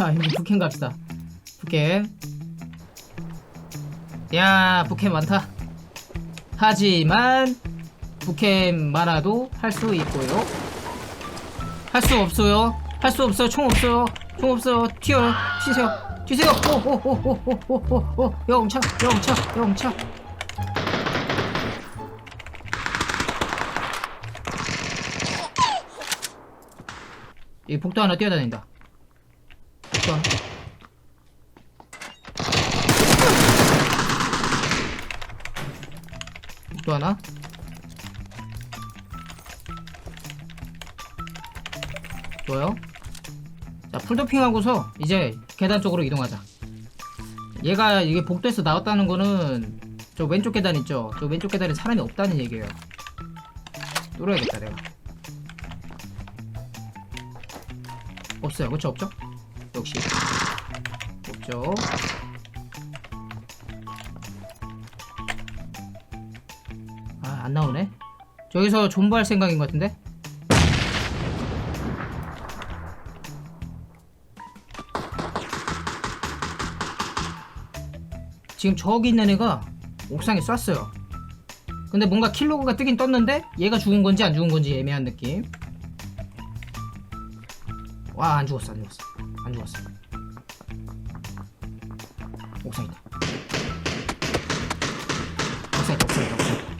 자, 이제 북캠 갑시다. 북캠. 야, 북캠 많다. 하지만 북캠 많아도 할 수 있고요. 할 수 없어요. 할 수 없어요. 총 없어요. 총 없어요. 튀어요. 튀세요. 튀세요. 오오오오오오오오 영차 영차 영차. 이 복도 하나 뛰어다닌다. 하나. 복도 하나. 좋아요. 자, 풀도핑하고서 이제 계단 쪽으로 이동하자. 얘가 이게 복도에서 나왔다는 거는 저 왼쪽 계단 있죠? 저 왼쪽 계단에 사람이 없다는 얘기예요. 뚫어야겠다, 내가. 없어요. 그쵸? 없죠? 역시. 없죠. 아, 안 나오네. 저기서 존버할 생각인 것 같은데? 지금 저기 있는 애가 옥상에 쐈어요. 근데 뭔가 킬로그가 뜨긴 떴는데 얘가 죽은 건지 안 죽은 건지 애매한 느낌. 와 안 죽었어 안 죽었어 안 죽었어. 옥상 있다. 옥상 있다 옥상 있다 옥상 있다.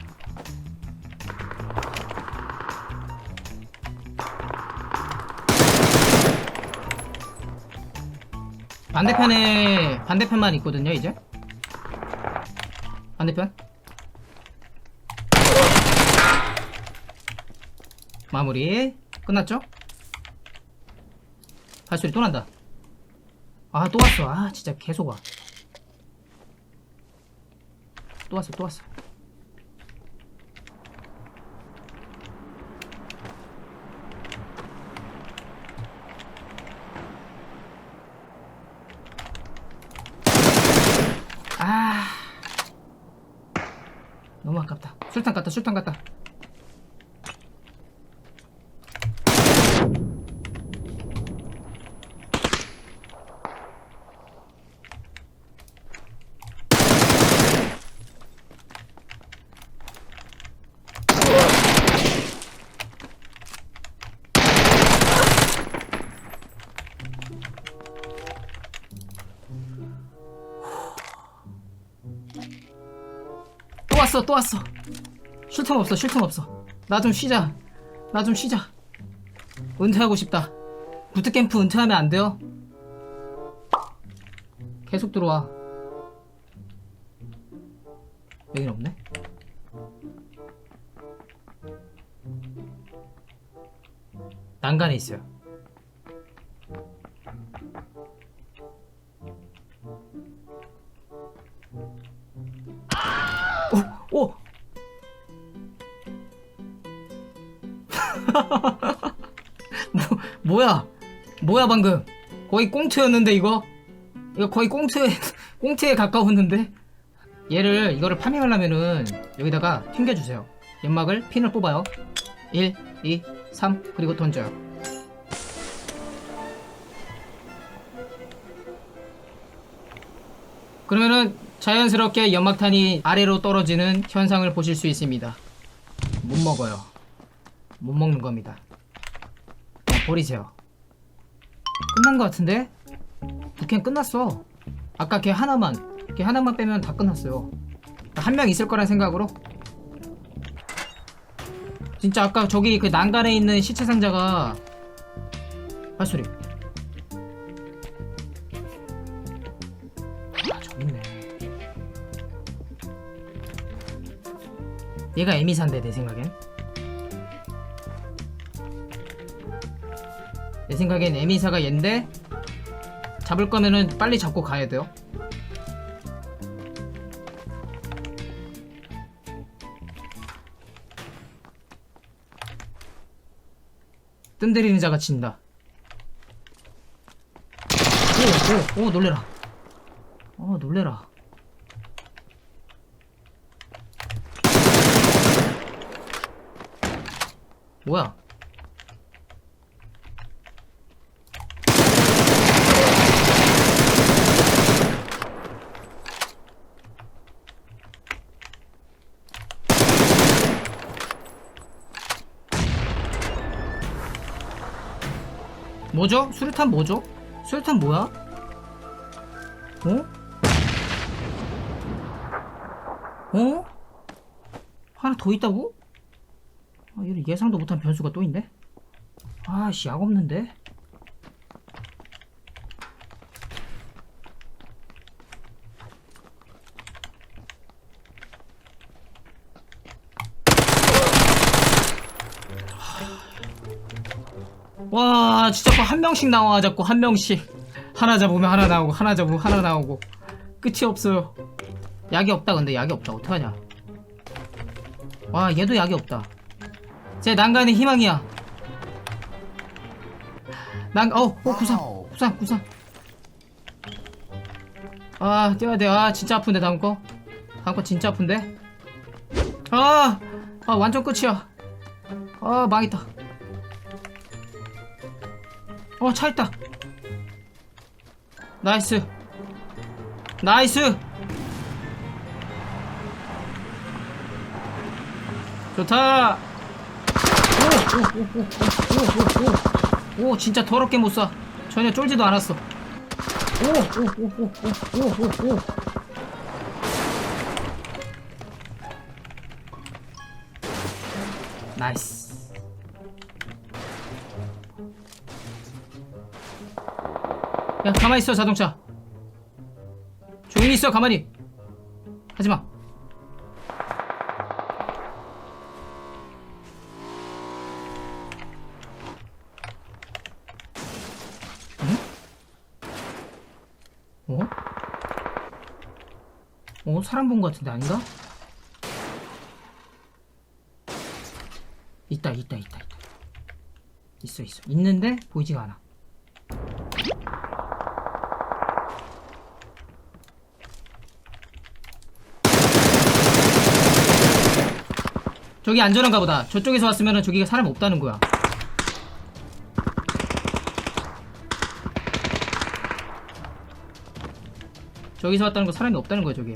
반대편에 반대편만 있거든요 이제. 반대편 마무리 끝났죠? 발소리 또 난다. 아 또 왔어. 아 진짜 계속 와또 왔어 또 왔어. 아. 너무 아깝다. 술탄 갔다, 술탄 갔다. 왔어, 또 왔어. 쉴 틈 없어, 쉴 틈 없어. 나 좀 쉬자. 나 좀 쉬자. 은퇴하고 싶다. 부트캠프 은퇴하면 안 돼요? 계속 들어와. 여긴 없네? 난간에 있어요. 뭐, 뭐야? 뭐야 방금? 거의 꽁트였는데 이거? 이거 거의 꽁트에 꽁트에 가까웠는데? 얘를 이거를 파밍하려면은 여기다가 튕겨주세요. 연막을 핀을 뽑아요. 1, 2, 3 그리고 던져요. 그러면은 자연스럽게 연막탄이 아래로 떨어지는 현상을 보실 수 있습니다. 못 먹어요. 못 먹는 겁니다. 버리세요. 끝난 것 같은데? 북캠 끝났어. 아까 걔 하나만, 걔 하나만 빼면 다 끝났어요. 한 명 있을 거란 생각으로. 진짜 아까 저기 그 난간에 있는 시체 상자가 발소리. 아, 저기 있네. 얘가 에미사인데 내 생각엔. 내 생각엔 에미사가 얘인데 잡을 거면은 빨리 잡고 가야 돼요. 뜸 들이는 자가 친다. 오, 오, 오, 놀래라. 어, 놀래라. 뭐야? 뭐죠? 수류탄 뭐죠? 수류탄 뭐야? 어? 어? 하나 더 있다고? 아, 이런 예상도 못한 변수가 또 있네? 아씨, 약 없는데? 와, 진짜 뭐한 명씩 나와, 자꾸 한 명씩. 하나 잡으면 하나 나오고, 하나 잡으면 하나 나오고. 끝이 없어요. 약이 없다, 근데 약이 없다. 어떡하냐. 와, 얘도 약이 없다. 제 난간의 희망이야. 난, 어, 어, 구상. 구상, 구상. 아, 뛰어야 돼. 아, 진짜 아픈데, 다음 거. 다음 거 진짜 아픈데? 아, 아, 완전 끝이야. 아, 망했다. 어, 차 있다. 나이스. 나이스. 좋다. 오, 오, 오, 오, 오, 오, 오, 오, 진짜 더럽게 못 쏴. 전혀 쫄지도 않았어. 오, 오, 오, 오, 오, 오, 오, 오. 나이스. 야 가만히 있어 자동차 조용히 있어 가만히 하지마 응? 어? 어? 사람 본 것 같은데 아닌가? 있다 있다 있다 있다 있어 있어 있는데 보이지가 않아 저기 안전한가 보다. 저쪽에서 왔으면 저기가 사람 없다는 거야. 저기서 왔다는 거 사람이 없다는 거야, 저기.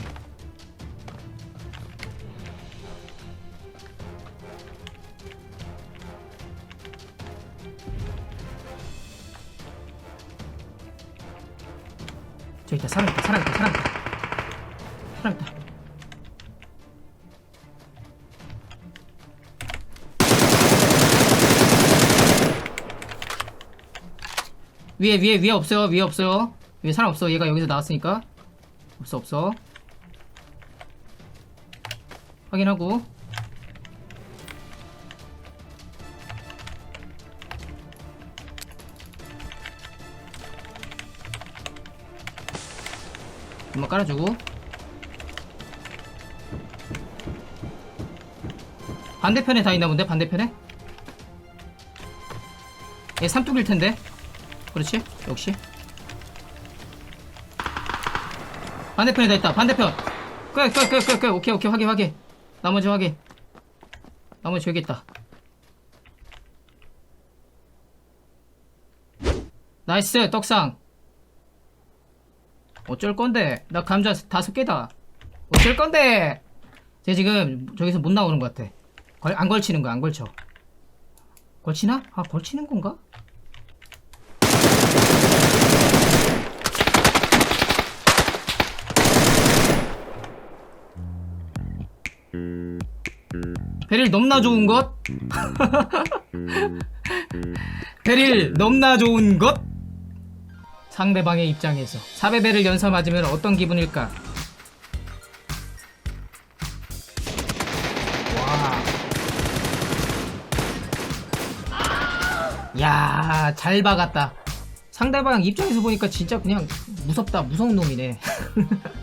저기 있다, 사람 있다, 사람 있다, 사람 있다. 사람 있다. 위에 위에 위에 없어요. 위에 없어요. 위에 사람 없어. 얘가 여기서 나왔으니까. 없어 없어. 확인하고. 한번 깔아주고. 반대편에 다 있나 본데? 반대편에? 얘 삼뚝일 텐데 그렇지? 역시. 반대편에 다 있다. 반대편. 끝끝끝끝끝 오케이 오케이. 확인 확인. 나머지 확인. 나머지 여기 있다. 나이스. 떡상. 어쩔 건데? 나 감자 다섯 개다. 어쩔 건데? 쟤 지금 저기서 못 나오는 것 같아. 걸, 안 걸치는 거야. 안 걸쳐. 걸치나? 아 걸치는 건가? 베릴 넘나 좋은 것? 베릴 넘나 좋은 것? 상대방의 입장에서 4배배를 연사 맞으면 어떤 기분일까? 와. 야, 잘 박았다. 상대방 입장에서 보니까 진짜 그냥 무섭다. 무서운 놈이네.